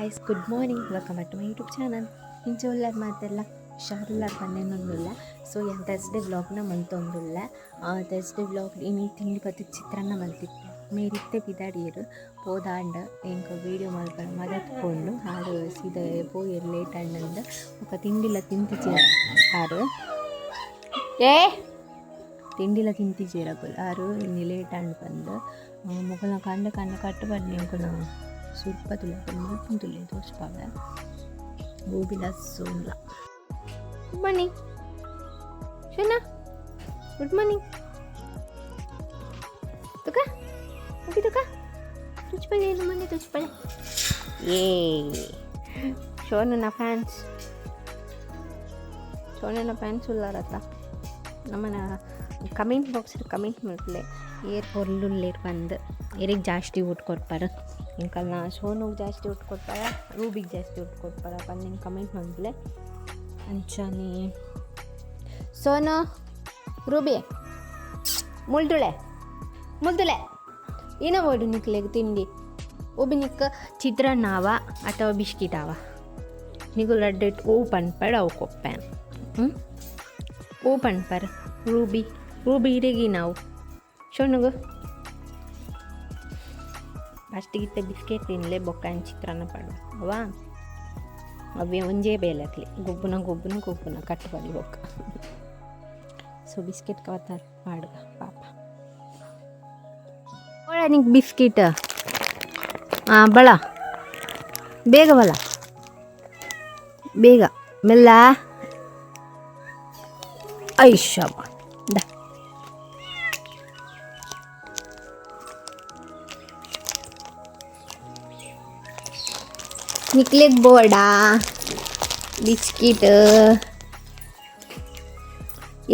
Guys good morning welcome back to my YouTube channel ಉಳ್ಳಾರ ಮಾತೆಲ್ಲ ಹುಷಾರಿಲ್ಲಾರ ಬಂದೇನೊಂದಿಲ್ಲ so ಏನು Thursday ವ್ಲಾಗ್ನ ಮಂತೊಂದುಲ್ಲ ತರ್ಸ್ಡೇ ವ್ಲಾಗ್ ಇನ್ನೀ ತಿಂಡಿ ಪತ್ತು ಚಿತ್ರಾನ್ನ ಮಲ್ತಿತ್ತು ಮೇರಿತ್ತೆ ಬಿದಾಡಿಯರು ಪೋದಾಂಡ ಎಂಕ ವೀಡಿಯೋ ಮಾಡ್ಕೊಂಡು ಮದತ್ಕೊಂಡು ಹಾಡು ಸೀದಾ, ಪೋಯಿ ಲೇಟ್ ಅಂಡಂದ ಒಕ್ಕ ತಿಂಡಿಲ ತಿಂತಿಚೆ ಹಾರು ಏ! ತಿಂಡಿಲ ತಿಂತಿಚೇರಕುಲ್ ಆರು ಇನ್ನಿ ಲೇಟ್ ಅಣ್ಣ ಬಂದು. ಮುಗಲ ಕಂಡ ಕಂಡ ಕಟ್ಟು ಬನ್ನಿ ಅಂಕುನ ಸುಲ್ಪ ತುಲೆ ಮುಲ್ಪುನ್ ತುಲೆ ತೋರ್ಸ್ಪಾವ ಗೋಬಿಲ ಸೋನ್ಲ good morning Shona good morning ತುಕ okay ತುಕ ತುಚ್ಪಳೆ ಏನು ಮನೆ ತುಚ್ಪಳೆ ಏ ಶೋನನ ಫ್ಯಾನ್ಸ್ ಶೋನನ ಫ್ಯಾನ್ಸ್ ಉಳ್ಳಾರತ್ತ ನಮ್ಮನ ಕಮೆಂಟ್ ಬಾಕ್ಸ್ ಕಮೆಂಟ್ ಮಾಡ್ಲೆ ಏರ್ ಹೊರ್ಲುಲ್ಲೇರ್ ಬಂದು ಏರಿಗೆ ಜಾಸ್ತಿ ಊಟ ಕೊಡ್ಪಾರ ಇಂಕಲ್ನ ಸೋನುಗೆ ಜಾಸ್ತಿ ಊಟ ಕೊಡ್ತಾರೆ? ರೂಬಿಗೆ ಜಾಸ್ತಿ ಊಟ ಕೊಡ್ತಾರೆ? ಬಂದು ನಿಮ್ಮ ಕಮೆಂಟ್ ಮಾಡಿದ್ಲೆ ಅಂಚಾನಿ. ಸೋನು, ರೂಬಿ, ಮುಳ್ದುಳೆ ಮುಳ್ದುಳೆ. ಏನೋ ಓಡು ನಿಕ್ಲೆಗ್ ತಿಂಡಿ ಒಬ್ಬ ನಿಕ್ಕ ಚಿತ್ರಾನ್ನವ ಅಥವಾ ಬಿಸ್ಕಿಟ್ ಅವ ನಿಗು ಲಡ್ಡೆಟ್ ಓಪನ್ ಪಡ ಅವು ಕೊಪ್ಪೆನ್ ಹ್ಞೂ ಓಪನ್ ಪರ್ ರೂಬಿ ರೂಬಿ ಇರೆಗಿ ನಾವು. ಶೋನುಗು. ಫಸ್ಟಿಗಿತ್ತ ಬಿಸ್ಕೆಟ್ ತಿನ್ನಲೆ ಬೊಕ್ಕ ಚಿತ್ರಾನ್ನ ಪಡು ಅವಾ ಅವೇ ಒಂಜೇ ಬೇಲಕ್ಲಿ ಗೊಬ್ಬುನ ಗೊಬ್ಬುನ ಗೊಬ್ಬುನ ಕಟ್ಟುಬಡಿ ಬೊಕ್ಕ ಸೊ ಬಿಸ್ಕೆಟ್ ಕವತಾರ್ ಪಾಡು ಪಾಪ. ನಿಂಗೆ ಬಿಸ್ಕಿಟ್. ಹಾಂ ಬಳ. ಬೇಗ ಬಲ ಬೇಗ. ಮೆಲ್ಲ. ಐಶಾಬ ನಿಕ್ಲೆಟ್ ಬೋರ್ಡಾ ಬಿಸ್ಕಿಟ್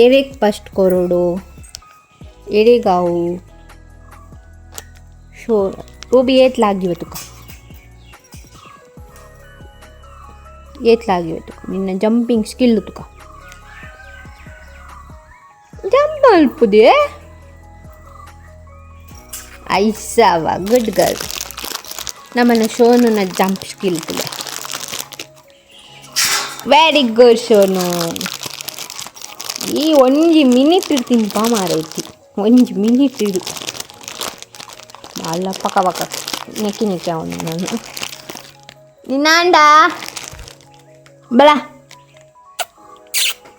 ಎರೆಗ್ ಫಸ್ಟ್ ಕೊರೋಡು, ಎರೆಗಾವು, ಶೋರ್, ರೂಬಿ ಏತ್ ಲಾಗಿವತ್ತು ಏತ್ ಲಾಗಿವತ್ತು ನಿನ್ನ ಜಂಪಿಂಗ್ ಸ್ಕಿಲ್ ತುಕ ಜಂಪ್ ಅಲ್ಪದೆ? ಐಸಾವ ಗುಡ್ ಗರ್ಲ್ ನಮ್ಮನ್ನ ಶೋನುನ ಜಂಪ್ ಸ್ಕಿಲ್ ತುಲೆ ವೆರಿ ಗುಡ್ ಶೋನು ಈ ಒಂಜಿ ಮಿನಿಟ್ ತಿಂಪ ಮಾರೈತಿ. ಒಂಜಿ ಮಿನಿಟ್ ಇಡು ಅಲ್ಲ ಪಕ್ಕ ಪಕ್ಕ ನೆಕ್ಕಿ ನೆಕ್ಕಿ ಅವನು ನಾನು. ನಿನ್ನಾಂಡ? ಬಲ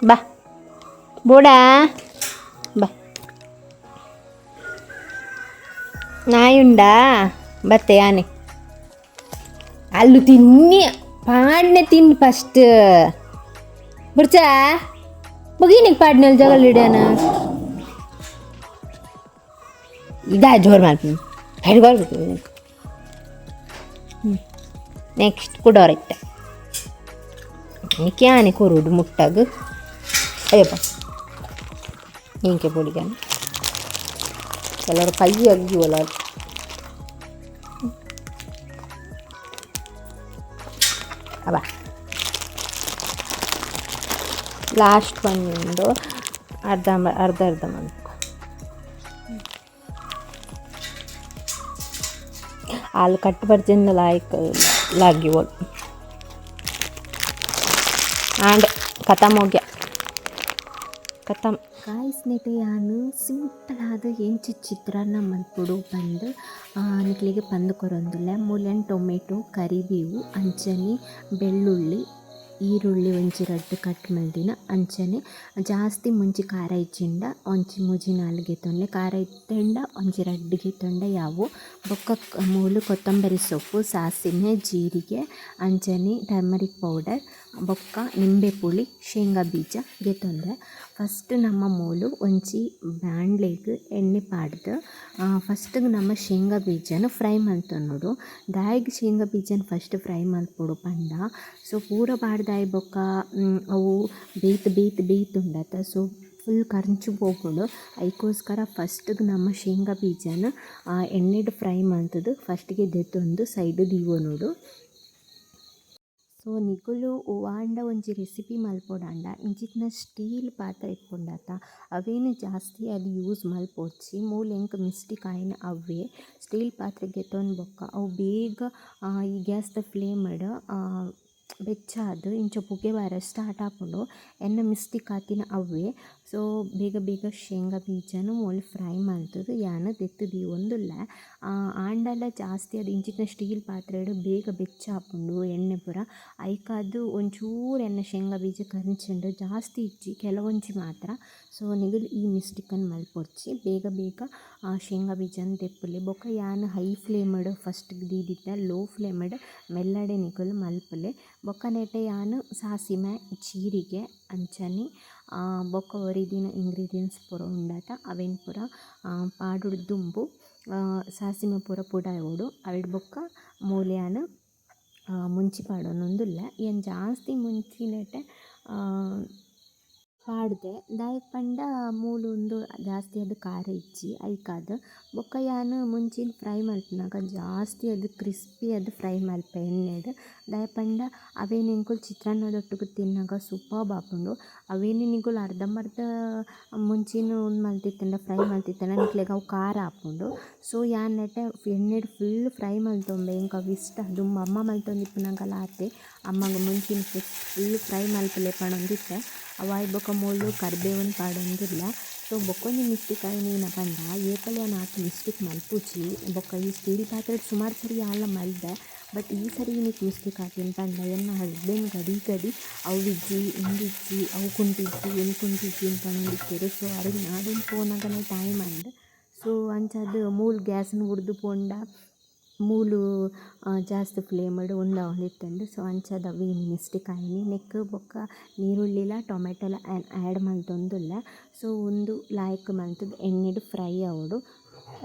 ಬಾ. ಬೋಡ? ಬಾ. ನಾಯುಂಡಾ? ಬತ್ತೆ, ಆನೆ. ಅಲ್ಲು ತಿನ್ನಿ, ಪಾಡ್ನೆ ತಿನ್ ಫಸ್ಟ್ ಪಾಡ್ನಲ್ಲಿ ಜಗಳ ಇಡ್ಯಾನ ಇದಾ ಜೋರು ಮಾಡ್ತೀನಿ. ಹಿಡ್ಕೊಳ್ಬೇಕು ಹ್ಞೂ ನೆಕ್ಸ್ಟ್ ಕುಡೋರೈತೆ ನಿಕ್ಕೆ ಆನೆ ಕೊರುಡು ಮುಟ್ಟಾಗ. ಅಯ್ಯಪ್ಪ. ಹಿಂಗೆ ಪೊಡಿಗಾನೆ. ಎಲ್ಲರೂ ಕೈ ಅಗ್ಗಿವಲ್ಲ ಅವ ಲಾಸ್ಟ್ ಒಂದು ಅರ್ಧ ಮ- ಅರ್ಧ ಅರ್ಧ ಮಂತ್ ಅಲ್ಲಿ ಕಟ್ಟು ಬರ್ಜಿಂದ ಲಾಯ್ಕ್ ಲಾಗಿವಳು ಆ್ಯಂಡ್ ಖತಮ್ ಹೋಗ್ಯ ಖತಮ್ ನೆಟೆ ನಾನು ಸಿಂಪಲ್ ಆದ ಎಂಚು ಚಿತ್ರಾನ್ನ ಮಲ್ಪೊಡು ಬಂದು ನಿಕ್ಲಿಗೆ ಪಂದು ಕೊರೊಂದುಲ್ಲ. ಮೂಲನ್ ಟೊಮೆಟೊ, ಕರಿಬೇವು, ಅಂಚನೆ, ಬೆಳ್ಳುಳ್ಳಿ, ಈರುಳ್ಳಿ ಒಂಚಿ ರಡ್ಡು ಕಟ್ ಮಲ್ದಿನ ಅಂಚನೆ, ಜಾಸ್ತಿ ಮುಂಚಿ ಖಾರ ಇಚ್ಚಿಂಡ ಒಂಚಿ ಮುಜಿ ನಾಲ್ಗೆ ತೊಂಡೆ. ಖಾರ ಇತ್ತಂಡ, ಒಂಚಿ ರಡ್ಡಿಗೆ ತೊಂಡೆ. ಯಾವು? ಬೊಕ್ಕ ಮೂಲು ಕೊತ್ತಂಬರಿ ಸೊಪ್ಪು, ಸಾಸಿವೆ, ಜೀರಿಗೆ, ಅಂಚನೆ, ಟರ್ಮರಿಕ್ ಪೌಡರ್, ಬೊಕ್ಕ ನಿಂಬೆ ಪುಳಿ ಶೇಂಗಾ ಬೀಜ ಗೆ ಗೆತ್ತೊಂದೆ ಫಸ್ಟ್ ನಮ್ಮ ಮೂಲು ಒಂಚಿ ಬ್ಯಾಂಡ್ಲೆಗ್ ಎಣ್ಣೆ ಪಾಡ್ದು. ಫಸ್ಟಿಗೆ ನಮ್ಮ ಶೇಂಗಾ ಬೀಜನ ಫ್ರೈ ಮಲ್ತೊನ್ನೋಡು ದಾಯಿಗ್ ಶೇಂಗಾ ಬೀಜನ ಫಸ್ಟ್ ಫ್ರೈ ಮಲ್ಪೊಡು ಪಂಡ. ಸೊ ಪೂರ ಪಾಡ್ದಾಯ್ ಬೊಕ್ಕ ಅವು ಬೀತ್ ಬೀತ್ ಬೀತ್ ಬೇಯ್ತುಂಡತ ಸೊ ಫುಲ್ ಕರ್ಚು ಹೋಗ್ಬಿಡು. ಅದಕ್ಕೋಸ್ಕರ ಫಸ್ಟಿಗೆ ನಮ್ಮ ಶೇಂಗಾ ಬೀಜನ ಎಣ್ಣೆಡ್ ಫ್ರೈ ಮಾಡ್ತದ್ದು ಫಸ್ಟಿಗೆ ದೆತ್ತೊಂದು ಸೈಡ್ ದೀವೋ ನೋಡು ಸೊ ಸೊ ನಿಕುಲು ಓವಾಂಡ ಒಂಜಿ ರೆಸಿಪಿ ಮಲ್ಪೊಡಾಂಡ. ಇಂಚಿತ್ತಿನ ಸ್ಟೀಲ್ ಪಾತ್ರೆ ಇಪ್ಪುಂಡತ ಅವೇನು ಜಾಸ್ತಿ ಅದು ಯೂಸ್ ಮಲ್ಪೊಡ್ಚಿ ಮೂಲು ಎಂಕ್ ಮಿಸ್ಟೇಕ್ ಆಯಿನ ಅವ್ವೇ. ಸ್ಟೀಲ್ ಪಾತ್ರೆ ದೆತೊಂದು ಬೊಕ್ಕ. ಅವು ಬೇಗ ಈ ಗ್ಯಾಸ್ದ ಫ್ಲೇಮ್ಡ್ ಬೆಚ್ಚಾದ್ ಇಂಚ ಪುಗೆ ಬಾರ ಸ್ಟಾರ್ಟ್ ಆಪುಂಡು ಎನ್ನ ಮಿಸ್ಟೇಕ್ ಆತಿನ ಅವೆ ಸೊ ಬೇಗ ಬೇಗ ಶೇಂಗಾ ಬೀಜನು ಮೊಲ್ ಫ್ರೈ ಮಲ್ತುದು ಯಾನ್ ದೆತ್ತು ಒಂದುಲ್ಲ. ಆಂಡಲ ಜಾಸ್ತಿ, ಅದು ಇಂಚಿನ ಸ್ಟೀಲ್ ಪಾತ್ರೆಡ್ ಬೇಗ ಬೆಚ್ಚಾಪುಂಡು ಎಣ್ಣೆ ಪೂರ, ಐಕಾದು ಒಂಚೂರು ಎಣ್ಣೆ ಶೇಂಗಾ ಬೀಜ ಕಂಚುಂಡು ಜಾಸ್ತಿ ಇಚ್ಚಿ ಕೆಲವೊಂಜಿ ಮಾತ್ರ. ಸೊ ನಿಗುಲು ಈ ಮಿಸ್ಟಿಕನ್ನು ಮಲ್ಪೊಡ್ಚಿ ಬೇಗ ಬೇಗ, ಆ, ಶೇಂಗಾ ಬೀಜನ್ ತೆಪ್ಪಲಿ. ಬೊಕ ಯಾನ್ ಹೈ ಫ್ಲೇಮಡ್ ಫಸ್ಟ್ ದೀದಿತ್ತ ಲೋ ಫ್ಲೇಮಡ್ ಮೆಲ್ಲಡೆ ನಿಕುಲು ಮಲ್ಪುಲೆ. ಬೊಕ ನೆಟೆ ಯಾನ್, ಸಾಸಿಮೆ, ಜೀರಿಗೆ, ಅಂಚನೆ ಬೊಕ್ಕ ಒರಿದಿನ ಇಂಗ್ರೀಡಿಯೆಂಟ್ಸ್ ಪೂರ ಉಂಡತ, ಅವೆನ್ ಪೂರ ಪಾಡುಡ್ ದುಂಬು ಸಾಸಿಮೆ ಪೂರ ಪುಡಾಯೋಡು ಅವೆಡ್ ಬೊಕ್ಕ ಮೂಲು ಯಾನ್ ಮುಂಚಿ ಪಾಡೊಂದುಲ್ಲ ಏನ್ ಜಾಸ್ತಿ ಮುಂಚಿ ನೆಟೆ ಪಾಡ್ದೆ ದಾಯೆ ಪಂಡ ಮೂಲು ಉಂದು ಜಾಸ್ತಿ ಆದ್ ಖಾರ ಇಜ್ಜಿ ಐಕಾದ್. ಬೊಕ ಯಾನ್ ಮುಂಚಿನ ಫ್ರೈ ಮಲ್ಪುನಗ ಜಾಸ್ತಿ ಅದು ಕ್ರಿಸ್ಪಿ ಆದ್ ಫ್ರೈ ಮಲ್ಪೆ ಎಣ್ಣೆಡ್ ದಾಯೆ ಪಂಡ ಅವೆನ್ ಎಂಕುಲು ಚಿತ್ರಾನ್ನದೊಟ್ಟುಗು ತಿನ್ನಗ ಸೂಪರ್ಬ್ ಆಪುಂಡು ಅವೇನ್ ನಿಕುಲು ಅರ್ಧಂಬರ್ಧ ಮುಂಚಿನ ಉಂದು ಮಲ್ತಿತ್ತಂಡ, ಫ್ರೈ ಮಲ್ತಿತ್ತಂಡ, ನಿಕ್ಲೆಗ್ ಅವು ಖಾರ ಆಪುಂಡು. ಸೊ ಯಾನ್ ನೆಟೆ ಎಣ್ಣೆಡ್ ಫುಲ್ ಫ್ರೈ ಮಲ್ತೊಂಬೆ ಎಂಕ್ ಅವು ಇಷ್ಟ ದುಂಬು ಅಮ್ಮ ಆತೆ ಅಮ್ಮಗ್ ಮುಂಚಿನ ಫುಲ್ ಫ್ರೈ ಮಲ್ಪಲೆ ಪಣಂದಿತ್ತೆ ಅವಾಯ್ ಬೊಕ ಮೂಲು ಕರ್ಬೇವನ್ ಪಾಡೊಂದುಲ್ಲ ಸೊ ಬೊಕೊಂಜಿ ಮಿಸ್ಟೇಕ್ ಆಯಿನ ಪಂಡ ಏಪಲೆ ಆತ್ ಮಿಸ್ಟೇಕ್ ಮಲ್ಪುಜಿ ಬೊಕ ಈ ಸ್ಟೀಲ್ ಪಾತ್ರೆಡ್ ಸುಮಾರು ಸರಿ ಆಲ ಮಲ್ದೆ ಬಟ್ ಈ ಸರಿ ನಿಕ್ ಮಿಸ್ಟೇಕ್ ಆತಿನ ಪಂಡ ಎನ್ನ ಹಸ್ಬೆಂಡ್ ಗಡಿ ಗಡಿ ಅವಿಜ್ಜಿ ಇಂದಿಜ್ಜಿ ಅವು ಕುಂಟಿಜ್ಜಿ ಎಲ್ಲಿ ಕುಂಟಿಜ್ಜಿ ಅಂತ ಪನೊಂದಿತ್ತೆರ್ ಸೊ ಅವ್ರಿಗೆ ನಾಡೊಂದು ಫೋನಾಗನೇ ಟೈಮ್ ಅಂಡ್ ಸೊ ಅಂಚದ್ದು ಮೂಲ್ ಗ್ಯಾಸನ್ನು ಹುಡ್ದು ಪೋಂಡ. ಮೂಲು ಜಾಸ್ತಿ ಫ್ಲೇಮ್ಡ್ ಉಂದಾವೊಂದಿತ್ತಂಡ್ ಸೊ ಅಂಚದ ವೀ ಮಿಸ್ಟೇಕ್ ಆಯಿನಿ ನೆಕ್ಕ್ ಬೊಕ ನೀರುಳ್ಳಿಲ, ಟೊಮೆಟೊಲ ಆ್ಯಡ್ ಮಂತೊಂದುಲ್ಲ. ಸೊ ಉಂದು ಲಾಯ್ಕ್ ಮಲ್ತುದು ಎಣ್ಣೆಡ್ ಫ್ರೈ ಆವೊಡು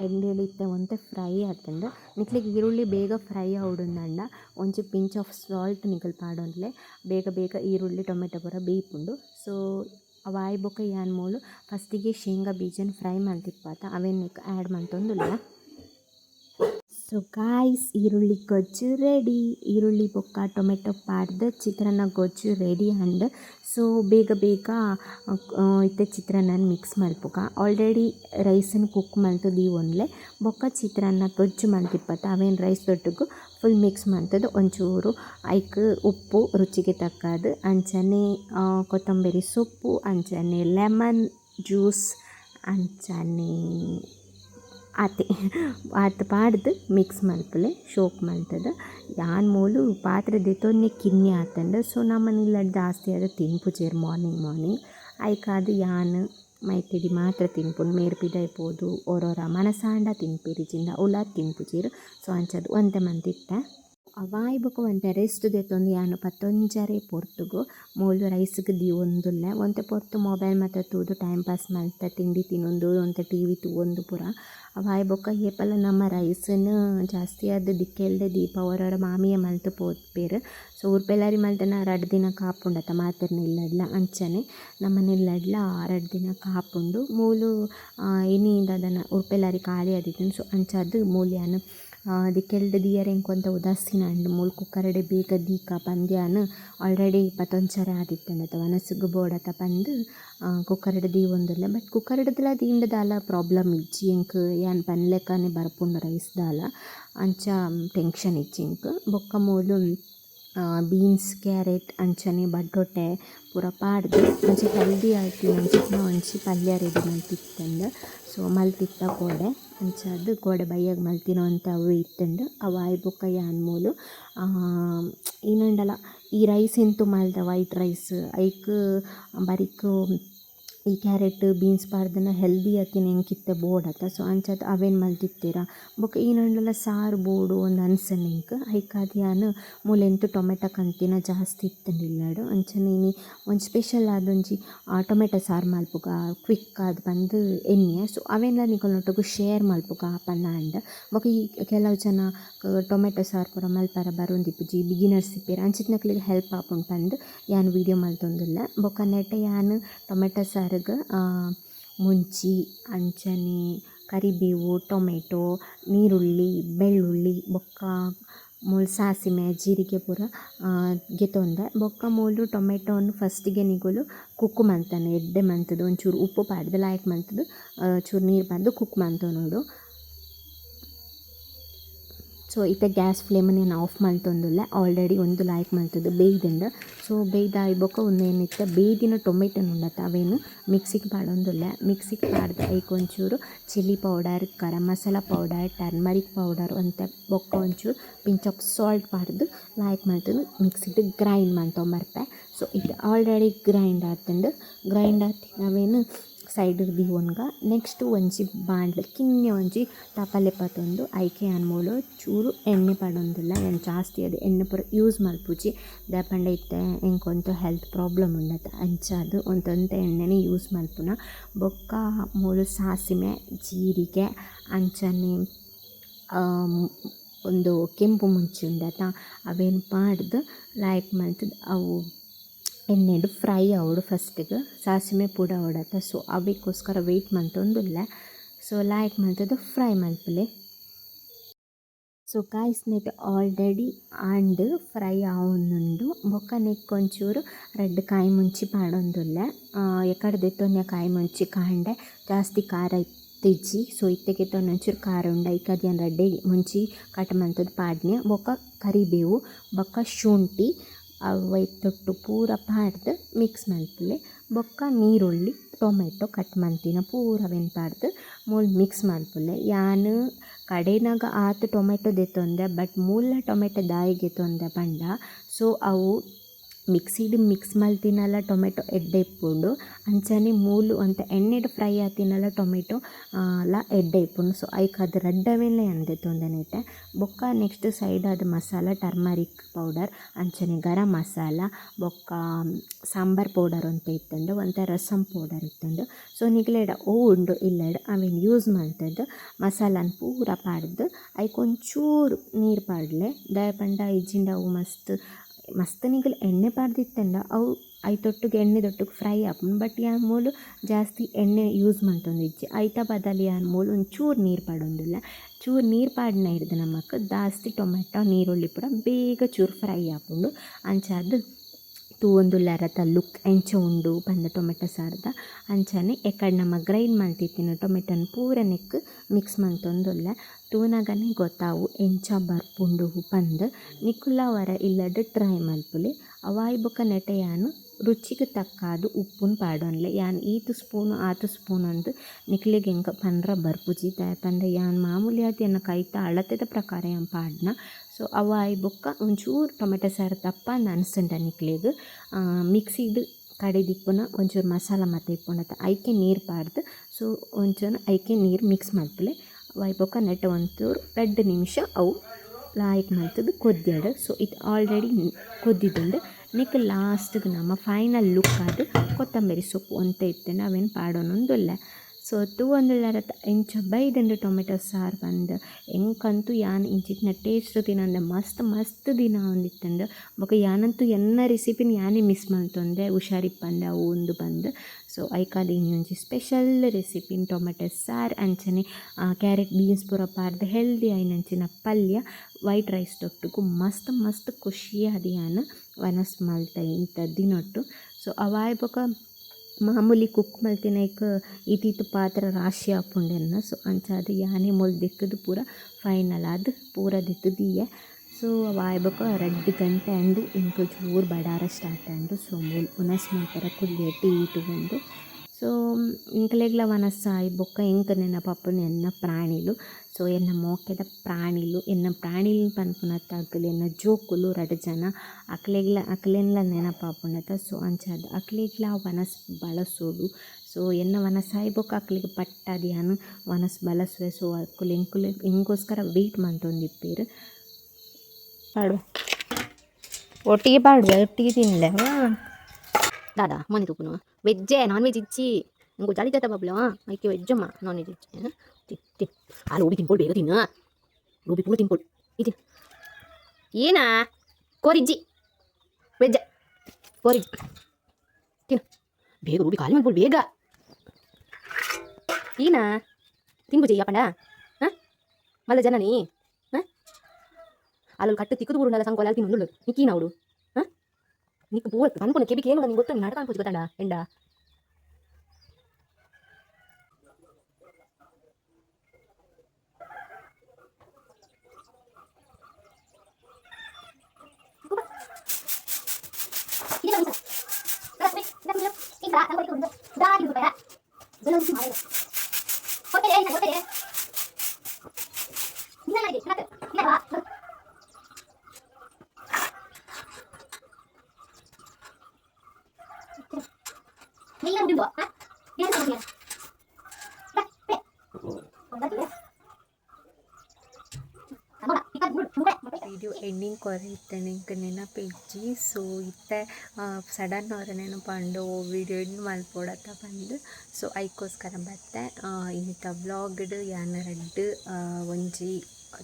ಎಣ್ಣೆಡ್ ಇತ್ತೆ ಒಂತೆ ಫ್ರೈ ಆತಂಡ್. ನಿಕ್ಲೆಗ್ ಈರುಳ್ಳಿ ಬೇಗ ಫ್ರೈ ಆವೊಡುಂದಾಂಡ ಒಂಚು ಪಿಂಚ್ ಆಫ್ ಸಾಲ್ಟ್ ನಿಕುಲು ಪಾಡೊಂದುಲ್ಲೆ ಬೇಗ ಬೇಗ ಈರುಳ್ಳಿ, ಟೊಮೆಟೊ ಪೂರ ಬೇಯ್ಪುಂಡು. ಸೊ ಅವು ಬೊಕ್ಕ ಬೊಕ ಯಾನ್ ಮೂಲು, ಫಸ್ಟಿಗೆ ಶೇಂಗಾ ಬೀಜನ್ ಫ್ರೈ ಮಲ್ತಿಪ್ಪಾತ ಅವೆನ್ ನೆಕ್ ಆ್ಯಡ್ ಮಲ್ತೊಂದುಲ್ಲೆ ಸೊ ಗಾಯ್ಸ್ ಈರುಳ್ಳಿ ಗೊಜ್ಜು ರೆಡಿ ಈರುಳ್ಳಿ ಬೊಕ್ಕ ಟೊಮೆಟೊ ಪಾಡ್ದ ಚಿತ್ರಾನ್ನ ಗೊಜ್ಜು ರೆಡಿ ಆ್ಯಂಡ್ ಸೊ ಬೇಗ ಬೇಗ ಇತ್ತೆ ಚಿತ್ರಾನ್ನ ಮಿಕ್ಸ್ ಮಲ್ಪುಗ ಆಲ್ರೆಡಿ ರೈಸನ್ನು ಕುಕ್ ಮಲ್ತುದೀವೊಂದುಲ್ಲೆ ಬೊಕ್ಕ ಚಿತ್ರಾನ್ನ ಗೊಜ್ಜು ಮಲ್ತಿಪ್ಪತ್ತ ಅವೇನು ರೈಸ್ ದೊಟ್ಟುಗು ಫುಲ್ ಮಿಕ್ಸ್ ಮಾಡ್ತದ್ದು ಒಂಚೂರು ಐಕ್ ಉಪ್ಪು, ರುಚಿಗೆ ತಕ್ಕದ್ದು. ಅಂಚನೆ ಕೊತ್ತಂಬರಿ ಸೊಪ್ಪು, ಅಂಚನೆ ಲೆಮನ್ ಜ್ಯೂಸ್ ಅಂಚನೆ ಆತೆ ಆತ ಪಾಡ್ದು ಮಿಕ್ಸ್ ಮಲ್ಪಲೆ ಶೋಕ್ ಮಲ್ತದ ಯಾನ್ ಮೂಲು ಪಾತ್ರೆ ದೆತೊಂನೆ ಕಿನ್ನಿ ಆತಂಡ. ಸೊ ನಮ್ಮನೆಲ್ಲ ಜಾಸ್ತಿ ಆದ ತಿನ್ಪುಜೆರ್ ಮಾರ್ನಿಂಗ್ ಮಾರ್ನಿಂಗ್ ಐಕಾದ್ ಯಾನ್ ಮೈತಿಡಿ ಮಾತ್ರ ತಿನ್ಪುಂಡು ಮೇರ್ ಪಿದೈ ಓರೋರ ಮನಸಾಂಡ ತಿನ್ಪೆರಿಜಿಂಡ ಉಲಾದ್ ತಿನ್ಪುಜೆರ್ ಸೊ ಅಂಚದು ಒಂತೆ ಮಂತಿತ್ತೆ ಒಂತೆ ರೆಸ್ಟ್ ದೆತೊಂದು ಯಾನ್ ಪತ್ತೊಂಜರೆ ಪೊರ್ತುಗು. ಮೂಲು ರೈಸ್ಗ್ ದೀವೊಂದುಲ್ಲೆ ಒಂತೆ ಪೊರ್ತು ಮೊಬೈಲ್ ಮಾತ ತೂದು ಟೈಮ್ ಪಾಸ್ ಮಲ್ತ ತಿಂಡಿ ತಿನೊಂದು ಒಂತೆ ಟಿ ವಿ ತೂವೊಂದು ಪೂರ. ಅವಾಯ್ ಬೊಕ ಏಪಲ ನಮ್ಮ ರೈಸನ್ ಜಾಸ್ತಿ ಆದ್ ದಿಕ್ಕೆಲ್ಡೆ ದೀಪ ಅವರವರ ಮಾಮಿಯ ಮಲ್ತ್ ಪೋದ್ಪೆರ್ ಸೊ ಉರ್ಪೆಳಾರಿ ಮಲ್ತನ ರಡ್ಡ್ ದಿನ ಕಾಪುಂಡತ ಮಾತಿರ್ನ ಇಲ್ಲಡ್ಲ ಅಂಚನೆ. ನಮ್ಮನೆಲ್ಲಡ್ಲ ರಡ್ಡ್ ದಿನ ಕಾಪುಂಡು. ಮೂಲು ಇನಿ ಊರ್ ಪೆಲ್ಲಾರಿ ಖಾಲಿ ಆದಿತ್ತು ಸೊ ಅಂಚಾದ್ ಮೂಲು ಯಾನ್ ದಿಕ್ಕೆಲ್ಡೆ ದಿಯರೆ ಎಂಕೊಂತ ಉದಾಸೀನ ಅಂಡ್ ಮೂಲು ಕರಡೆ ಬೇಗ ದೀಕ ಆಲ್ರೆಡಿ ಯಾನ್ ಆಲ್ರೆಡಿ ಇಪ್ಪತ್ತೊಂಜರೆ ಆದಿತ್ತಂಡತ ಬೋಡ ಬೋಡಾತ ಪಂದ್ ದೀ ದೀವೊಂದುಲ್ಲೆ ಬಟ್ ಕುಕ್ಕರ್ಡ್ಲ ದೀಂಡ ದಾಲ ಪ್ರಾಬ್ಲಮ್ ಇಜ್ಜಿ ಎಂಕ್ ಯಾನ್ ಪನ್ಲೆಕ್ಕನೆ ಬರ್ಪುಂಡು ರೈಸ್ ದಾಲ ಅಂಚ ಟೆನ್ಷನ್ ಇಜ್ಜಿ ಎಂಕ್ ಬೊಕ್ಕ ಮೂಲು ಬೀನ್ಸ್ ಕ್ಯಾರೆಟ್ ಅಂಚನೆ ಬಟೊಟೆ ಪೂರ ಪಾಡ್ದ್ ಒಂಜಿ ಹೆಲ್ದಿ ಆಯ್ತು ಅಂಚಿತ್ತಿನ ಒಂಜಿ ಪಲ್ಯ ರೆಡಿ ಮಲ್ತಿತ್ತಂಡ್ ಸೊ ಮಲ್ತಿತ್ತ ಕೋಡೆ ಅಂಚಾದ್ ಕೋಡೆ ಬಯ್ಯಗ್ ಮಲ್ತಿನವಂತ ಅವು ಇತ್ತಂಡ್ ಅವು ಆಯ್ ಬೊಕ ಯಾನ್ ಈ ರೈಸ್ ಎಂತು ಮಲ್ದ ವೈಟ್ ರೈಸ್ ಐಕ್ ಬರಿಕ್ ಈ ಕ್ಯಾರೆಟ್, ಬೀನ್ಸ್ ಪಾರ್ದನ್ನ ಹೆಲ್ದಿ ಆತಿನ ಎಂಕಿತ್ತೆ ಬೋಡಾತ ಸೊ ಅಂಚಾತ್ ಅವೆನ್ ಮಲ್ತಿತ್ತೆರ ಬೊಕ ಈನಂಡಲ ಸಾರು, ಬೋಡು, ಒಂದು ಅನ್ಸನ್ ಎಂಕ್ ಐಕಾದ್ ಯಾನ್ ಮೂಲೆಂತು ಟೊಮೆಟೊ ಕಂತಿನ ಜಾಸ್ತಿ ಇತ್ತಂಡ್ ಇಲ್ಲಡ್ ಅಂಚನೆ ಇನಿ ಒಂದು ಸ್ಪೆಷಲ್ ಆದೊಂಜಿ ಟೊಮೆಟೊ ಸಾರು ಮಲ್ಪುಗ ಕ್ವಿಕ್ ಆದ್ ಬಂದು ಎನ್ನೆ ಸೊ ಅವೆನ್ಲ ನಿಕುಲ್ನೊಟ್ಟುಗು ಶೇರ್ ಮಲ್ಪುಗ ಪನ್ನ ಆಂಡ್ ಬೊಕ ಈ ಕೆಲವು ಜನ ಟೊಮೆಟೊ ಸಾರು ಪೂರ ಮಲ್ಪಾರ ಬರೊಂದಿಪ್ಪುಜಿ ಬಿಗಿನರ್ಸ್ ಇಪ್ಪೇರ. ಅಂಚಿತ್ನಕ್ಲಿಗೆ ಹೆಲ್ಪ್ ಆಪುಂಡು ಪಂದ್ ಯಾನ್ ವೀಡಿಯೋ ಮಲ್ತೊಂದುಲ್ಲ. ಬೊಕ ನೆಟ್ಟೆ ಯಾನ್ ಟೊಮೆಟೊ ಸಾರ್ಗ್ ಮುಂಚಿ, ಅಂಚನೆ, ಕರಿಬೇವು, ಟೊಮೆಟೊ, ನೀರುಳ್ಳಿ, ಬೆಳ್ಳುಳ್ಳಿ, ಬೊಕ್ಕ ಮೂಲು ಸಾಸಿಮೆ, ಜೀರಿಗೆ ಪೂರ ಗೆತೊಂದೆ ಬೊಕ್ಕ ಮೂಲು ಟೊಮೆಟೊವನ್ನು ಫಸ್ಟಿಗೆ ನಿಗುಲು ಕುಕ್ಕು ಮಂತನೆ, ಎಡ್ಡೆ ಮಂತುದು, ಒಂಚೂರು ಉಪ್ಪು ಪಾಡ್ದೆ ಲಾಯ್ಕ್ ಮಂತುದು ಚೂರು ನೀರು ಪಾಡ್ದು ಕುಕ್ ಮಂತೊನೋಡು ಸೊ ಇತ್ತೆ ಗ್ಯಾಸ್ ಫ್ಲೇಮನ್ನು ನಾನು ಆಫ್ ಮಲ್ತೊಂದುಲ್ಲ ಆಲ್ರೆಡಿ ಒಂದು ಲಾಯ್ಕ್ ಮಲ್ತದ್ದು ಬೇಯ್ದಿಂದ. ಸೊ ಬೇಯ್ದ ಒಂದು ಏನಿತ್ತು ಬೇಯ್ದಿನ ಟೊಮೆಟೊ ಉಂಡತ್ತ ಅವೇನು ಮಿಕ್ಸಿಗೆ ಪಾಡೊಂದುಲ್ಲ. ಮಿಕ್ಸಿಗೆ ಪಾಡ್ದ ಐಕ್ ಒಂಚೂರು chilli powder garam masala powder turmeric powder ಅಂತ ಬೊಕ್ಕ ಒಂಚೂರು ಪಿಂಚ್ ಆಫ್ ಸಾಲ್ಟ್ ಪಾಡ್ದು ಲಾಯ್ಕ್ ಮಲ್ತದು ಮಿಕ್ಸಿಗೆ ಗ್ರೈಂಡ್ ಮಂತೊಂಬರ್ಪೆ ಸೊ ಇದು ಆಲ್ರೆಡಿ ಗ್ರೈಂಡ್ ಆತಂಡು ಗ್ರೈಂಡ್ ಆತಿ ನಾವೇನು ಸೈಡ್ ದಿವೊನ್ಗ ನೆಕ್ಸ್ಟ್ ಒಂಜಿ ಬಾಂಡ್ಲೆ ಕಿನ್ನೆ ಒಂಜಿ ತಪಲೆ ಪತೊಂದು, ಐಕೆ ಅನ್ಮೂಲು, ಚೂರು ಎಣ್ಣೆ ಪಡೊಂದುಲ್ಲ, ಏನು ಜಾಸ್ತಿ ಅದು ಎಣ್ಣೆ ಪೂರ ಯೂಸ್ ಮಲ್ಪುಜಿ. ದಾಪಂಡ ಇತ್ತೆ ಎಂಕೊಂತ ಹೆಲ್ತ್ ಪ್ರಾಬ್ಲಮ್ ಉಂಡತ ಅಂಚಾದು ಒಂತೊಂತ ಎಣ್ಣೆನೇ ಯೂಸ್ ಮಲ್ಪುನ. ಬೊಕ್ಕ ಮೂಲು ಸಾಸಿಮೆ, ಜೀರಿಗೆ, ಅಂಚನೆ ಒಂದು ಕೆಂಪು ಮುಂಚಿ ಉಂಡತ. ಅವೇನು ಪಾಡ್ದು ಲೈಕ್ ಮಲ್ತದ್ದು ಅವು ಎಣ್ಣೆಡು ಫ್ರೈ ಆವಡು ಫಸ್ಟಿಗೆ. ಸಾಸಿಮೆ ಪುಡ ಆವಡತ್ತ ಸೊ ಅವಕ್ಕೋಸ್ಕರ ವೆಯ್ಟ್ ಮಂತೊಂದುಲ್ಲ ಸೊ ಲಾಯ್ಕ್ ಮಂತದ್ದು ಫ್ರೈ ಮಲ್ಪಲೆ ಸೊ ಗಾಯ್ಸ್ ನೆಟ್ ಆಲ್ರೆಡಿ ಆಂಡ್ ಫ್ರೈ ಆವೊಂದುಂಡು ಬೊಕ್ಕ ನೆಕ್ ಒಂಚೂರು ರೆಡ್ ಕಾಯಿ ಮುಂಚಿ ಪಾಡೊಂದುಲ್ಲ ಎಕಡೆ ದೆತ್ತೊಂದೆ ಕಾಯಿ ಮುಂಚಿ ಕಾಂಡೆ. ಜಾಸ್ತಿ ಖಾರ ಇತ್ತಿಜ್ಜಿ. ಸೊ ಇತ್ತೆಗೆ ಒಂಚೂರು ಖಾರ ಉಂಡ. ಇಕ್ಕದಿಯನ್ ರೆಡ್ಡೆ ಮುಂಚಿ ಕಟ್ ಮಂತದ್ದು ಪಾಡ್ನೆ. ಬೊಕ್ಕ ಕರಿಬೇವು ಬೊಕ್ಕ ಶುಂಠಿ. ಅವು ತೊಟ್ಟು ಪೂರ ಪಾಡ್ದು ಮಿಕ್ಸ್ ಮಲ್ಪುಲೆ ಬೊಕ್ಕ ನೀರುಳ್ಳಿ, ಟೊಮೆಟೊ ಕಟ್ ಮಂತಿನ ಪೂರ ವೆನ್ ಪಾಡ್ದು ಮೂಲ್ ಮಿಕ್ಸ್ ಮಲ್ಪುಲೆ ಯಾನ್ ಕಡೆನಾಗ ಆತ್ ಟೊಮೆಟೊ ತೊಂದೆ ಬಟ್ ಮೂಲ ಟೊಮೆಟೊ ದಾಯಿಗೆ ತೊಂದೆ ಪಂಡ. ಸೊ ಅವು ಮಿಕ್ಸಿಡ್ ಮಿಕ್ಸ್ ಮಲ್ತಿನಲ ಟೊಮೆಟೊ ಎಡ್ಡೆ ಇಪ್ಪುಂಡು. ಅಂಚನೆ ಮೂಲು ಅಂತ ಎಣ್ಣೆಡ್ ಫ್ರೈ ಆತಿನಲ ಟೊಮೆಟೊ ಲ ಎಡ್ಡೆ ಇಪ್ಪುಂಡು. ಸೊ ಐಕ್ ಅದು ರಡ್ಡವೇನೆ ಅಂದೆ ತೊಂದೆನೆಟೆ ಬೊಕ್ಕ ನೆಕ್ಸ್ಟ್ ಸೈಡ್ ಅದು ಮಸಾಲ ಟರ್ಮರಿಕ್ ಪೌಡರ್, ಅಂಚನೆ ಗರಂ ಮಸಾಲ, ಬೊಕ್ಕ ಸಾಂಬಾರ್ ಪೌಡರ್ ಅಂತ ಇತ್ತಂದು, ಒಂತ ರಸಂ ಪೌಡರ್ ಇತ್ತಂಡು ಸೊ ನಿಗ್ಲೇಡ ಓ ಉಂಡು ಇಲ್ಲೆಡ್ ಅವೇನು ಯೂಸ್ ಮಲ್ತದ್ದು ಮಸಾಲನ್ ಪೂರ ಪಾಡ್ದು ಐಕ್ ಒಂಚೂರು ನೀರು ಪಾಡ್ಲೆ. ದಯಪಂಡ, ಇಜ್ಜಿಂಡ ಮಸ್ತ್ ಮಸ್ತ್ ನಿಗಲ್ ಎಣ್ಣೆ ಪಾಡ್ದಿತ್ತಂಡ ಅವು ಐತೊಟ್ಟಿಗೆ ಎಣ್ಣೆ ದೊಟ್ಟಿಗೆ ಫ್ರೈ ಆಪುಂಡು ಬಟ್ ಯಾನ್ ಮೂಲು ಜಾಸ್ತಿ ಎಣ್ಣೆ ಯೂಸ್ ಮಂತೊಂದಿಜ್ಜಿ ಐತ ಬದಲಿ ಯಾನ್ ಮೂಲು ಒಂಚೂರು ನೀರು ಪಾಡೊಂದುಲ್ಲ. ಚೂರು ನೀರು ಪಾಡ್ನ ಹಿಡ್ದು ನಮಕ್ ಜಾಸ್ತಿ ಟೊಮೆಟೊ ನೀರುಳ್ಳಿ ಪೂರ ಬೇಗ ಚೂರು ಫ್ರೈ ಆಪುಂಡು ಅಂಚಾದ್ ತೂವೊಂದುಲ್ಲೆರತ ಲುಕ್ ಎಂಚ ಉಂಡು ಬಂದ ಟೊಮೆಟೊ ಸಾರ್ದ. ಅಂಚನೆ ಎಕಡೆ ನಮ ಗ್ರೈಂಡ್ ಮಲ್ತಿತ್ತಿನ ಟೊಮೆಟೊನ ಪೂರ ನೆಕ್ ಮಿಕ್ಸ್ ಮಂತೊಂದುಲ್ಲ ತೂನಗನೆ ಗೊತ್ತಾವು ಎಂಚ ಬರ್ಪುಂಡು ಪಂದ್ ನಿಕುಲವರ ಇಲ್ಲಡ್ ಟ್ರೈ ಮಲ್ಪುಲೆ. ಅವಾಯ್ ಬೊಕ ನೆಟೆ ಯಾನ್ ರುಚಿಗೆ ತಕ್ಕಾದು ಉಪ್ಪುನ್ ಪಾಡೊನ್ಲೆ ಯಾನ್ ಈತ್ ಸ್ಪೂನು ಆತು ಸ್ಪೂನ್ ಅಂದ್ ನಿಕ್ಲೆಗ್ ಎಂಕ ಪನ್ರ ಬರ್ಪುಜಿ ದಾಯಪಂಡ ಯಾನ್ ಮಾಮೂಲಿ ಆದ್ ಕೈತ ಅಳತೆದ ಪ್ರಕಾರ ಯಾನ್ ಪಾಡ್ನ ಸೊ ಅವ ಐ ಬೊಕ್ಕ ಒಂಚೂರು ಟೊಮೆಟೊ ಸಾರು ತಪ್ಪ ನನಸಂಡ ನಿಕ್ಲೆಗ್. ಮಿಕ್ಸಿಡ್ ಕಡೆದಿಪ್ಪುನ ಒಂಚೂರು ಮಸಾಲ ಮಾತ ಇಪ್ಪುಂಡತ ಐಕೆ ನೀರು ಪಾರ್ದು ಸೊ ಒಂಚೂರು ಐಕೆ ನೀರು ಮಿಕ್ಸ್ ಅವಾಯ್ ಬೊಕ್ಕ ನೆಟ್ಟ ಒಂಚೂರು ಎರಡು ನಿಮಿಷ ಅವು ಲಾಯ್ಕ್ ಮಾಡ್ತದೆ ಕೊದ್ದಾಡ ಸೊ ಇದು ಆಲ್ರೆಡಿ ಕೊದ್ದಿದುಂಡು ನೆಕ್ ಲಾಸ್ಟ್ಗೆ ನಮ್ಮ ಫೈನಲ್ ಲುಕ್ ಆದು ಕೊತ್ತಂಬರಿ ಸೊಪ್ಪು ಒಂತ ಇತ್ತು ನಾವೇನು ಪಾಡೊನೊಂದುಲ್ಲ ಸೊ ತೂವೊಂದುಲ್ಲೆರತ ಇಂಚ ಬೈದಂದು ಟೊಮೆಟೊ ಸಾರು ಬಂದು ಎಂಕಂತೂ ಯಾನ್ ಇಂಚಿತ್ತಿನ ಟೇಸ್ಟ್ ತಿನಂದೆ ಮಸ್ತ್ ಮಸ್ತ್ ದಿನ ಒಂದಿತ್ತಂದು ಬೊಕ ಯಾನಂತೂ ಎನ್ನ ರೆಸಿಪಿನ ಯಾನೇ ಮಿಸ್ ಮಲ್ತೊಂದೆ ಹುಷಾರಿಪ್ಪಂದೆ ಅವು ಉಂದು ಬಂದು. ಸೊ ಐಕಾದ ಇನ್ನೊಂಜಿ ಸ್ಪೆಷಲ್ ರೆಸಿಪಿನ್ ಟೊಮೆಟೊ ಸಾರು ಅಂಚನೆ ಕ್ಯಾರೆಟ್ ಬೀನ್ಸ್ ಪೂರ ಪಾರ್ದು ಹೆಲ್ದಿ ಆಯ್ನಂಚಿನ ಪಲ್ಯ, ವೈಟ್ ರೈಸ್ ತೊಟ್ಟುಗು ಮಸ್ತ್ ಮಸ್ತ್ ಖುಷಿ ಆದ್ ಯಾನ್ ವನಸ್ ಮಲ್ತ ಇಂಥ ದಿನೊಟ್ಟು ಸೊ ಅವಾಯ್ ಬೊಕ ಮಾಮೂಲಿ ಕುಕ್ ಮಲ್ತಿನೈಕ್ ಇತ್ತೀತ್ ಪಾತ್ರೆ ರಾಶಿ ಆಪುಂಡೆನ್ನ ಸೊ, ಅಂಚಾದ್ ಯಾನೇ ಮೊಲ್ ದಿಕ್ಕದು ಪೂರ ಫೈನಲ್ ಆದ್ ಪೂರ ದಿತ್ತು ದಿಯೆ. ಸೊ ಅವಾಯ್ ಬೊಕ ರಡ್ಡ್ ಗಂಟೆ ಅಂಡ್ ಎಂಕ್ ಜೋರ್ ಬಡಾರ ಸ್ಟಾರ್ಟ್ ಆಂಡ್ ಸೊ, ಮೂಲು ಉನಸ್ ಮಲ್ಪರ ಕುಲ್ಲೆ ಟೀ ತೂಂಡು ಸೊ ಇಂಕ್ಲೆಗ್ಲ ವನಸ್ ಆಯ್ ಬೊಕ್ಕ ಎಂಕ್ ನೆನಪಾಪುನ ಎನ್ನ ಪ್ರಾಣಿಲು ಸೊ ಎನ್ನ ಮೋಕೆದ ಪ್ರಾಣಿಲು ಎನ್ನ ಪ್ರಾಣಿಲ್ ಪನ್ಪುನತ್ತ ಅಕ್ಲ್ ಎನ್ನ ಜೋಕುಲು ರಡ್ಡ್ ಜನ ಅಕ್ಲೆಗ್ಲ ಅಕ್ಲೆನ್ಲ ನೆನಪಾಪುಂಡತ ಸೊ ಅಂಚಾದ್ ಅಕ್ಲೆಗ್ಲ ವನಸ್ ಬಳಸೋಡು ಸೊ ಎನ್ನ ವನಸ್ ಆಯ್ ಬೊಕ ಅಕ್ಲೆಗ್ ಪಟ್ಟದು ಯಾನ್ ವನಸ್ ಬಳಸುವೆ ಸೊ ಅಕುಲು ಎಂಕುಲು ಎಂಗೋಸ್ಕರ ವೆಯ್ಟ್ ಮಂತೊಂದಿಪ್ಪೆರ್ ಪಾಡುವ ಒಟ್ಟಿಗೆ ಪಾಡುವ ಒಟ್ಟಿಗೆ ತಿನ್ನಲೆ ದಾದಾ ಮೊನ್ನೆ ತುಪ್ಪುನು ವೆಜ್ಜೇ ನಾನ್ ವೆಜ್ ಇಚ್ಚಿ ನಂಗೆ ಜಾಲಿ ಜಾತ ಬಬ್ಲ ಐಕೆ ವೆಜ್ಜಮ್ಮ ನಾನ್ ವೆಜ್ ಇಚ್ಚಿ ತಿನ್ ತಿನ್ ಆ ಲೋಬಿ ತಿನ್ಕೊಳ್ ಬೇಗ ತಿನ್ನು ಲೋಬಿ ಪೂರ ತಿನ್ಕೊಳ್ ಇದು ಏನಾ ಕೋರಿಜ್ಜಿ ವೆಜ್ಜ ಕೋರಿಜ್ಜಿ ತಿನ್ನು ಬೇಗ ರೂಬಿ ಖಾಲಿ ಮಾಡ್ಬೋದು ಬೇಗ ಏನಾ ತಿನ್ಬುಜಿ ಅಪ್ಪಂಡ ಹಾಂ ಮಲ್ಲ ಜನ ನೀ ಹಾಂ ಅಲ್ಲಿ ಕಟ್ಟು ತಿಕ್ಕದು ಬುರುಂಡಲ್ಲ ಸಂಕೋಲ ಅಲ್ಲಿ ಮುಂದುಳು ನಿಕ್ಕಿ ನಾವ್ಡು ಹಾಂ ನಿಕ್ಕು ಬೂ ಅನ್ಕೊಂಡು ಕೆಬಿಗೆ ಏನು ನಿಂಗೆ ಗೊತ್ತು ನಾಟಕ ಅನ್ಕೋದು ವಿಡಿಯೋ ಎಂಡಿಂಗ್ ಕೊರೆಯುತ್ತೆ ನಿಂಗೆ ನೆನಪಿಜ್ಜಿ ಸೊ ಇತ್ತೆ ಸಡನ್ ಅವ್ರ ನೆನಪಂಡು ವಿಡಿಯೋ ಎಂಡ್ ಮಲ್ಪೋಡತ್ತ ಬಂದು. ಸೊ ಐಕೋಸ್ಕರ ಬತ್ತೆ. ಇಂಥ ವ್ಲಾಗ್ಡ್ ಯಾನ ರಡ್ಡ್ ಒಂಜಿ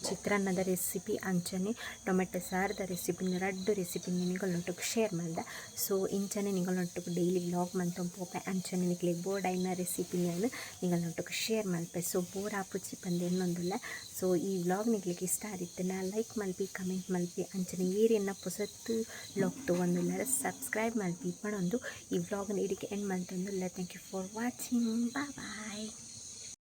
ಚಿತ್ರಾನ್ನದ ರೆಸಿಪಿ, ಅಂಚನೆ, ಟೊಮೆಟೊ ಸಾರದ ರೆಸಿಪಿನ ರಡ್ಡ್ ರೆಸಿಪಿ ನಿಗಳೊಟ್ಟಿಗೆ ಶೇರ್ ಮಾಡಿದೆ. ಸೊ ಇಂಚನೆ ನಿಗಳೊಟ್ಟಿಗೆ ಡೈಲಿ ವ್ಲಾಗ್ ಮಂತೊಂದು ಪೋಪೆ ಅಂಚನೆ ನಿಕ್ಲಿಗೆ ಬೋರ್ಡ್ ಐನ ರೆಸಿಪಿನ ನಿಗಳೊಟ್ಟಿಗೆ ಶೇರ್ ಮಲ್ಪೆ ಸೊ ಬೋರ್ ಆಪುಚ್ಚಿ ಬಂದು ಇನ್ನೊಂದಿಲ್ಲ. ಸೊ ಈ ವ್ಲಾಗ್ ನಿಗ್ಲಿಕ್ಕೆ ಇಷ್ಟ ಆಗಿತ್ತು ನಾ ಲೈಕ್ ಮಲ್ಪಿ ಕಮೆಂಟ್ ಮಲ್ಪಿ ಅಂಚನೆ ಏರಿಯನ್ನ ಪೊಸತ್ತು ವ್ಲಾಗ್ ತೊಗೊಂಡಿಲ್ಲ ಸಬ್ಸ್ಕ್ರೈಬ್ ಮಲ್ಪಿ ಪಣೊಂದು ಈ ವ್ಲಾಗ್ನ ಇದಕ್ಕೆ end ಮಂತೊಂದುಲ್ಲ thank you for watching bye bye